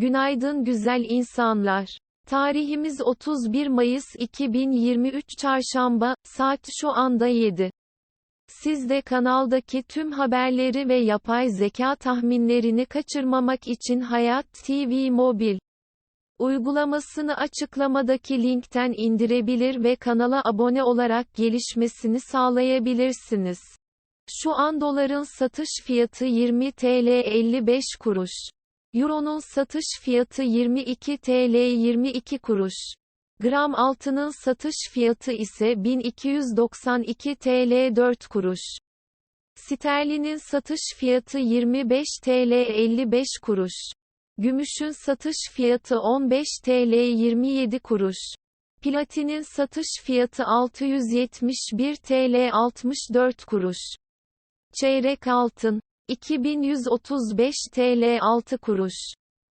Günaydın güzel insanlar. Tarihimiz 31 Mayıs 2023 Çarşamba, saat şu anda 7. Siz de kanaldaki tüm haberleri ve yapay zeka tahminlerini kaçırmamak için Hayat TV Mobil uygulamasını açıklamadaki linkten indirebilir ve kanala abone olarak gelişmesini sağlayabilirsiniz. Şu an doların satış fiyatı 20 TL 55 kuruş. Euro'nun satış fiyatı 22 TL 22 kuruş. Gram altının satış fiyatı ise 1292 TL 4 kuruş. Sterlinin satış fiyatı 25 TL 55 kuruş. Gümüşün satış fiyatı 15 TL 27 kuruş. Platinin satış fiyatı 671 TL 64 kuruş. Çeyrek altın 2135 TL 6 kuruş.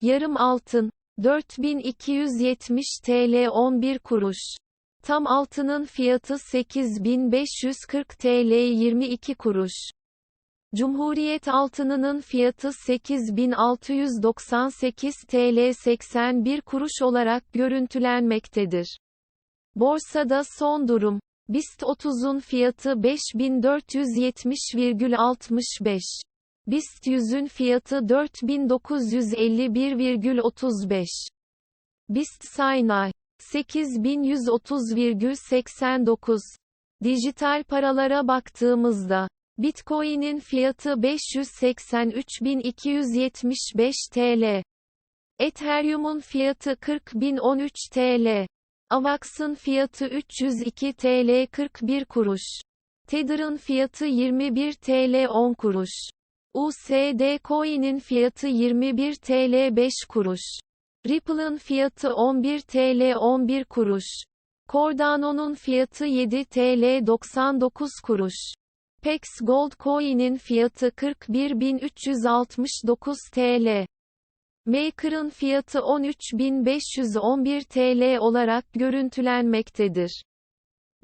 Yarım altın 4270 TL 11 kuruş. Tam altının fiyatı 8540 TL 22 kuruş. Cumhuriyet altınının fiyatı 8698 TL 81 kuruş olarak görüntülenmektedir. Borsada son durum. BIST 30'un fiyatı 5470,65. BIST 100'ün fiyatı 4951,35. BIST Saynay 8130,89. Dijital paralara baktığımızda Bitcoin'in fiyatı 583.275 TL. Ethereum'un fiyatı 40.013 TL. AVAX'ın fiyatı 302 TL 41 kuruş. Tether'ın fiyatı 21 TL 10 kuruş. USD Coin'in fiyatı 21 TL 5 kuruş. Ripple'ın fiyatı 11 TL 11 kuruş. Cardano'nun fiyatı 7 TL 99 kuruş. Pex Gold Coin'in fiyatı 41.369 TL. Maker'ın fiyatı 13.511 TL olarak görüntülenmektedir.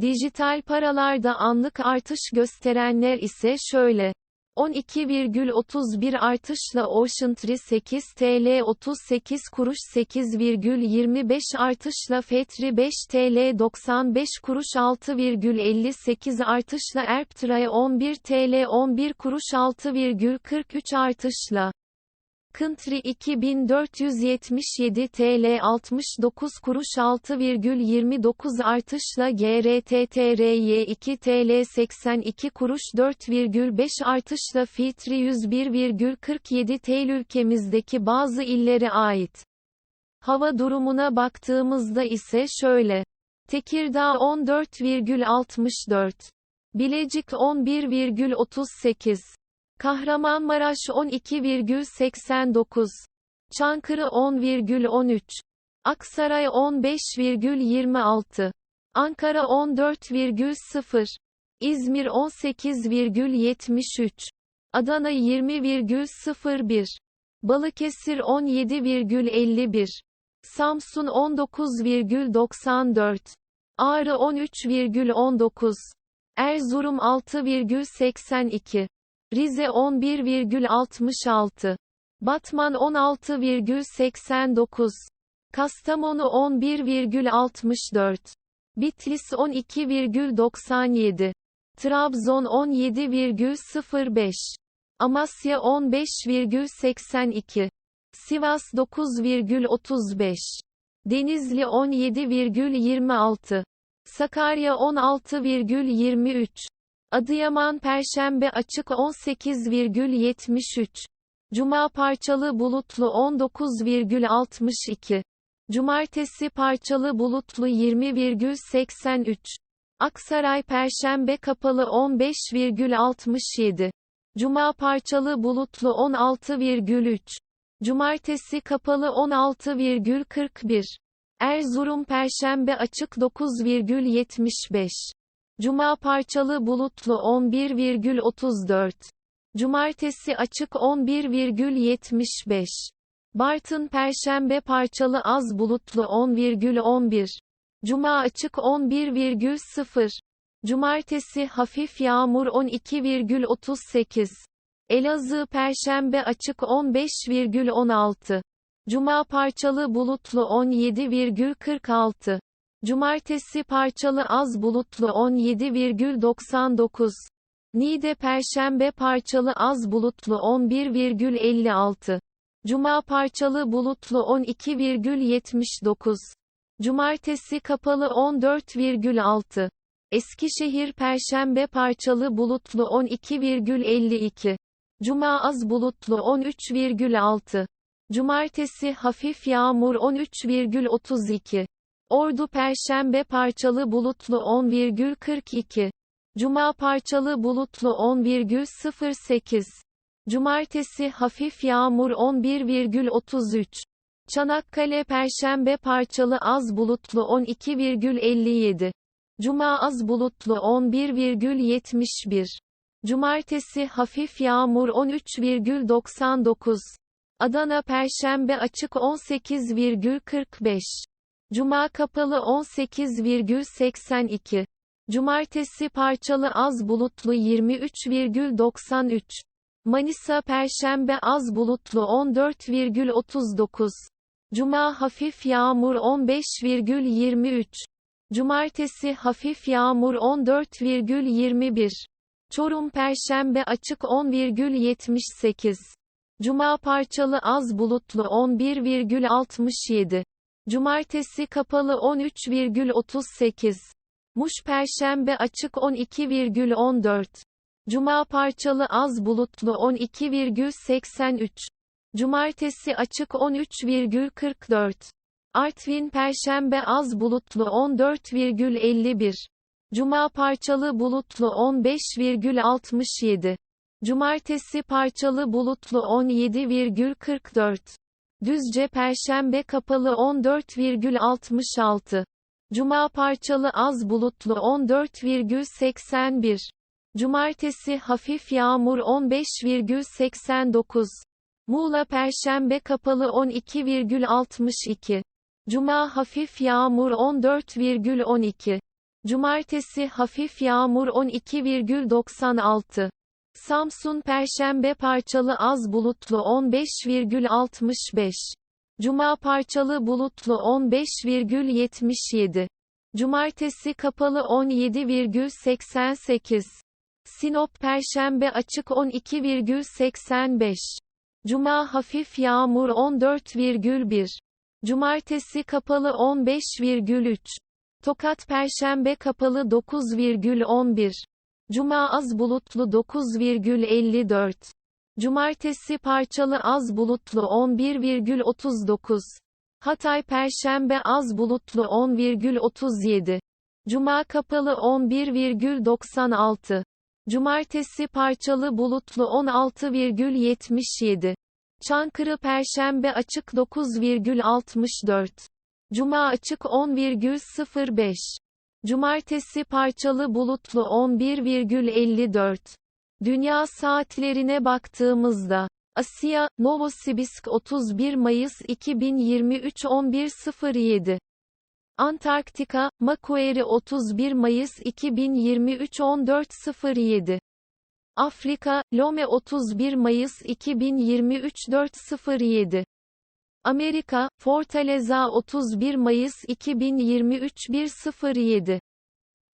Dijital paralarda anlık artış gösterenler ise şöyle. 12,31 artışla Ocean Tree 8 TL 38 kuruş 8,25 artışla Fetri 5 TL 95 kuruş 6,58 artışla Erptra'ya 11 TL 11 kuruş 6,43 artışla Country 2477 TL 69 kuruş 6,29 artışla GRTTRY 2 TL 82 kuruş 4,5 artışla Fitri 101,47 TL ülkemizdeki bazı illere ait. Hava durumuna baktığımızda ise şöyle. Tekirdağ 14,64. Bilecik 11,38. Kahramanmaraş 12,89. Çankırı 10,13. Aksaray 15,26. Ankara 14,0. İzmir 18,73. Adana 20,01. Balıkesir 17,51. Samsun 19,94. Ağrı 13,19. Erzurum 6,82. Rize 11,66. Batman 16,89. Kastamonu 11,64. Bitlis 12,97. Trabzon 17,05. Amasya 15,82. Sivas 9,35. Denizli 17,26. Sakarya 16,23. Adıyaman Perşembe açık 18,73. Cuma parçalı bulutlu 19,62. Cumartesi parçalı bulutlu 20,83. Aksaray Perşembe kapalı 15,67. Cuma parçalı bulutlu 16,3. Cumartesi kapalı 16,41. Erzurum Perşembe açık 9,75. Cuma parçalı bulutlu 11,34. Cumartesi açık 11,75. Bartın Perşembe parçalı az bulutlu 10,11. Cuma açık 11,0. Cumartesi hafif yağmur 12,38. Elazığ Perşembe açık 15,16. Cuma parçalı bulutlu 17,46. Cumartesi parçalı az bulutlu 17,99. Niğde Perşembe parçalı az bulutlu 11,56. Cuma parçalı bulutlu 12,79. Cumartesi kapalı 14,6. Eskişehir Perşembe parçalı bulutlu 12,52. Cuma az bulutlu 13,6. Cumartesi hafif yağmur 13,32. Ordu Perşembe parçalı bulutlu 10,42. Cuma parçalı bulutlu 10,08. Cumartesi hafif yağmur 11,33. Çanakkale Perşembe parçalı az bulutlu 12,57. Cuma az bulutlu 11,71. Cumartesi hafif yağmur 13,99. Adana Perşembe açık 18,45. Cuma kapalı 18,82. Cumartesi parçalı az bulutlu 23,93. Manisa Perşembe az bulutlu 14,39. Cuma hafif yağmur 15,23. Cumartesi hafif yağmur 14,21. Çorum Perşembe açık 10,78. Cuma parçalı az bulutlu 11,67. Cumartesi kapalı 13,38. Muş Perşembe açık 12,14. Cuma parçalı az bulutlu 12,83. Cumartesi açık 13,44. Artvin Perşembe az bulutlu 14,51. Cuma parçalı bulutlu 15,67. Cumartesi parçalı bulutlu 17,44. Düzce Perşembe kapalı 14,66. Cuma parçalı az bulutlu 14,81. Cumartesi hafif yağmur 15,89. Muğla Perşembe kapalı 12,62. Cuma hafif yağmur 14,12. Cumartesi hafif yağmur 12,96. Samsun Perşembe parçalı az bulutlu 15,65. Cuma parçalı bulutlu 15,77. Cumartesi kapalı 17,88. Sinop Perşembe açık 12,85. Cuma hafif yağmur 14,1. Cumartesi kapalı 15,3. Tokat Perşembe kapalı 9,11. Cuma az bulutlu 9,54. Cumartesi parçalı az bulutlu 11,39. Hatay Perşembe az bulutlu 10,37. Cuma kapalı 11,96. Cumartesi parçalı bulutlu 16,77. Çankırı Perşembe açık 9,64. Cuma açık 10,05. Cumartesi parçalı bulutlu 11,54. Dünya saatlerine baktığımızda Asya, Novosibirsk 31 Mayıs 2023 11.07 Antarktika, Macquarie 31 Mayıs 2023 14.07 Afrika, Lome 31 Mayıs 2023 4.07 Amerika, Fortaleza 31 Mayıs 2023 107.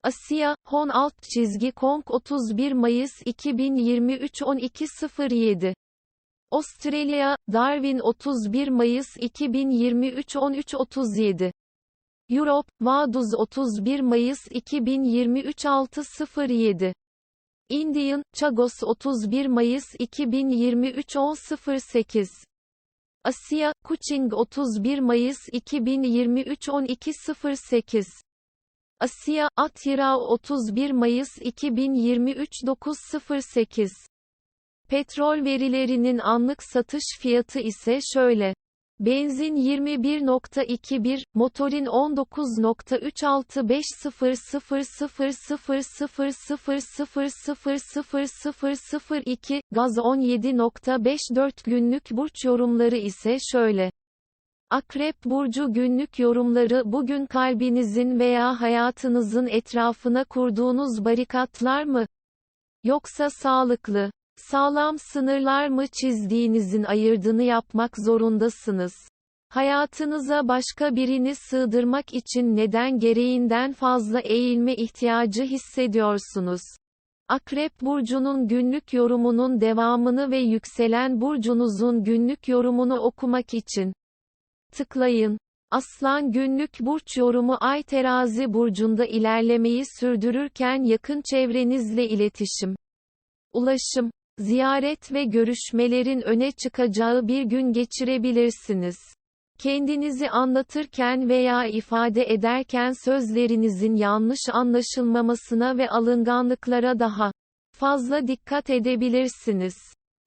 Asya, Hon alt çizgi Kong 31 Mayıs 2023 1207. Avustralya, Darwin 31 Mayıs 2023 1337. Europe, Vaduz 31 Mayıs 2023 607. Indian, Chagos 31 Mayıs 2023 1008. Asya, Kuching 31 Mayıs 2023 12.08 Asya, Atyira 31 Mayıs 2023 9.08 Petrol verilerinin anlık satış fiyatı ise şöyle. Benzin 21.21, motorin 19.365000000000002, gaz 17.54 günlük burç yorumları ise şöyle. Akrep burcu günlük yorumları bugün kalbinizin veya hayatınızın etrafına kurduğunuz barikatlar mı? Yoksa sağlıklı, Sağlam sınırlar mı çizdiğinizin ayırdığını yapmak zorundasınız. Hayatınıza başka birini sığdırmak için neden gereğinden fazla eğilme ihtiyacı hissediyorsunuz? Akrep burcunun günlük yorumunun devamını ve yükselen burcunuzun günlük yorumunu okumak için tıklayın. Aslan günlük burç yorumu Ay Terazi burcunda ilerlemeyi sürdürürken yakın çevrenizle iletişim, ulaşım, ziyaret ve görüşmelerin öne çıkacağı bir gün geçirebilirsiniz. Kendinizi anlatırken veya ifade ederken sözlerinizin yanlış anlaşılmamasına ve alınganlıklara daha fazla dikkat edebilirsiniz.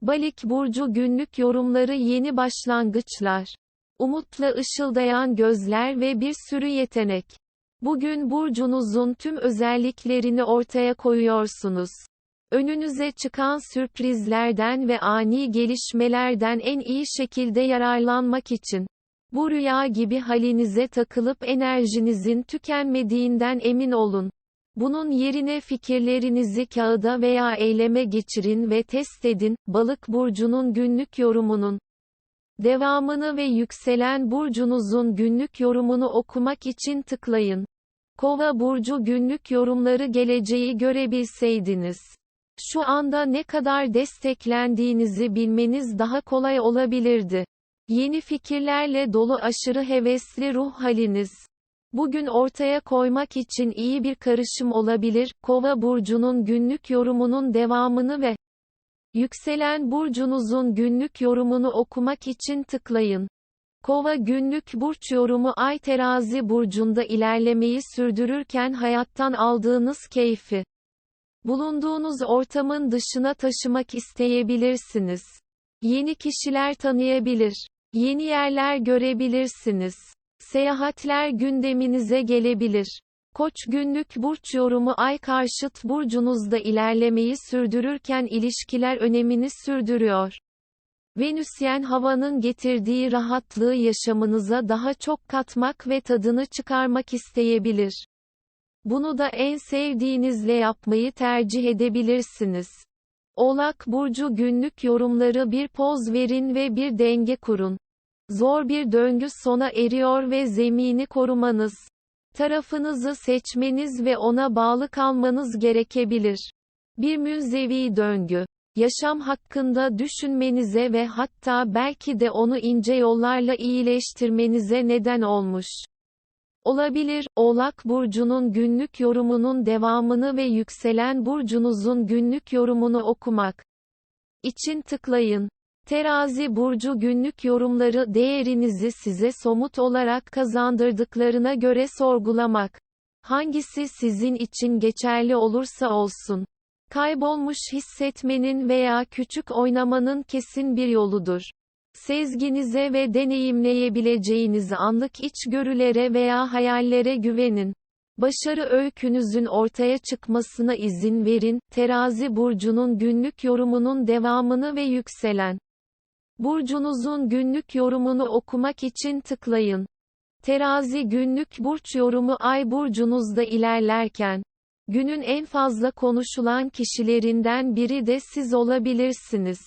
Balik burcu günlük yorumları yeni başlangıçlar. Umutla ışıldayan gözler ve bir sürü yetenek. Bugün burcunuzun tüm özelliklerini ortaya koyuyorsunuz. Önünüze çıkan sürprizlerden ve ani gelişmelerden en iyi şekilde yararlanmak için bu rüya gibi halinize takılıp enerjinizin tükenmediğinden emin olun. Bunun yerine fikirlerinizi kağıda veya eyleme geçirin ve test edin. Balık burcunun günlük yorumunun devamını ve yükselen burcunuzun günlük yorumunu okumak için tıklayın. Kova burcu günlük yorumları geleceği görebilseydiniz. Şu anda ne kadar desteklendiğinizi bilmeniz daha kolay olabilirdi. Yeni fikirlerle dolu aşırı hevesli ruh haliniz. Bugün ortaya koymak için iyi bir karışım olabilir. Kova burcunun günlük yorumunun devamını ve yükselen burcunuzun günlük yorumunu okumak için tıklayın. Kova günlük burç yorumu Ay Terazi burcunda ilerlemeyi sürdürürken hayattan aldığınız keyfi bulunduğunuz ortamın dışına taşımak isteyebilirsiniz. Yeni kişiler tanıyabilir. Yeni yerler görebilirsiniz. Seyahatler gündeminize gelebilir. Koç günlük burç yorumu ay karşıt burcunuzda ilerlemeyi sürdürürken ilişkiler önemini sürdürüyor. Venüsyen havanın getirdiği rahatlığı yaşamınıza daha çok katmak ve tadını çıkarmak isteyebilir. Bunu da en sevdiğinizle yapmayı tercih edebilirsiniz. Oğlak burcu günlük yorumları bir poz verin ve bir denge kurun. Zor bir döngü sona eriyor ve zemini korumanız, tarafınızı seçmeniz ve ona bağlı kalmanız gerekebilir. Bir münzevi döngü, yaşam hakkında düşünmenize ve hatta belki de onu ince yollarla iyileştirmenize neden olmuş. Olabilir, Oğlak Burcu'nun günlük yorumunun devamını ve yükselen burcunuzun günlük yorumunu okumak için tıklayın. Terazi burcu günlük yorumları değerinizi size somut olarak kazandırdıklarına göre sorgulamak. Hangisi sizin için geçerli olursa olsun. Kaybolmuş hissetmenin veya küçük oynamanın kesin bir yoludur. Sezginize ve deneyimleyebileceğiniz anlık içgörülere veya hayallere güvenin. Başarı öykünüzün ortaya çıkmasına izin verin. Terazi burcunun günlük yorumunun devamını ve yükselen burcunuzun günlük yorumunu okumak için tıklayın. Terazi günlük burç yorumu ay burcunuzda ilerlerken günün en fazla konuşulan kişilerinden biri de siz olabilirsiniz.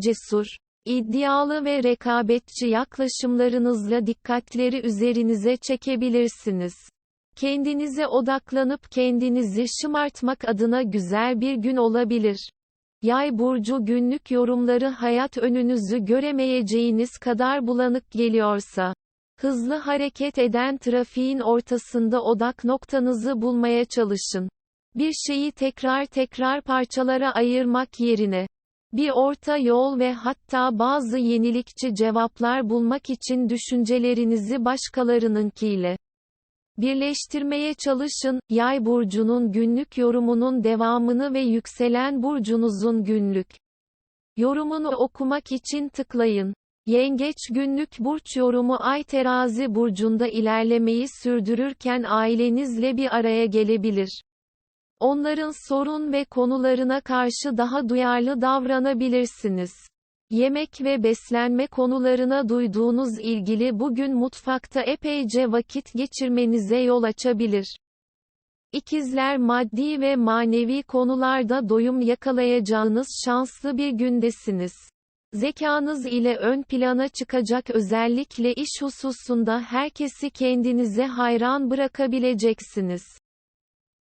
Cesur İddialı ve rekabetçi yaklaşımlarınızla dikkatleri üzerinize çekebilirsiniz. Kendinize odaklanıp kendinizi şımartmak adına güzel bir gün olabilir. Yay burcu günlük yorumları hayat önünüzü göremeyeceğiniz kadar bulanık geliyorsa, hızlı hareket eden trafiğin ortasında odak noktanızı bulmaya çalışın. Bir şeyi tekrar tekrar parçalara ayırmak yerine bir orta yol ve hatta bazı yenilikçi cevaplar bulmak için düşüncelerinizi başkalarınınkiyle birleştirmeye çalışın. Yay burcunun günlük yorumunun devamını ve yükselen burcunuzun günlük yorumunu okumak için tıklayın. Yengeç günlük burç yorumu Ay Terazi burcunda ilerlemeyi sürdürürken ailenizle bir araya gelebilir. Onların sorun ve konularına karşı daha duyarlı davranabilirsiniz. Yemek ve beslenme konularına duyduğunuz ilgili bugün mutfakta epeyce vakit geçirmenize yol açabilir. İkizler maddi ve manevi konularda doyum yakalayacağınız şanslı bir gündesiniz. Zekanız ile ön plana çıkacak özellikle iş hususunda herkesi kendinize hayran bırakabileceksiniz.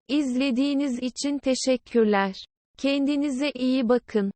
İzlediğiniz için teşekkürler. Kendinize iyi bakın.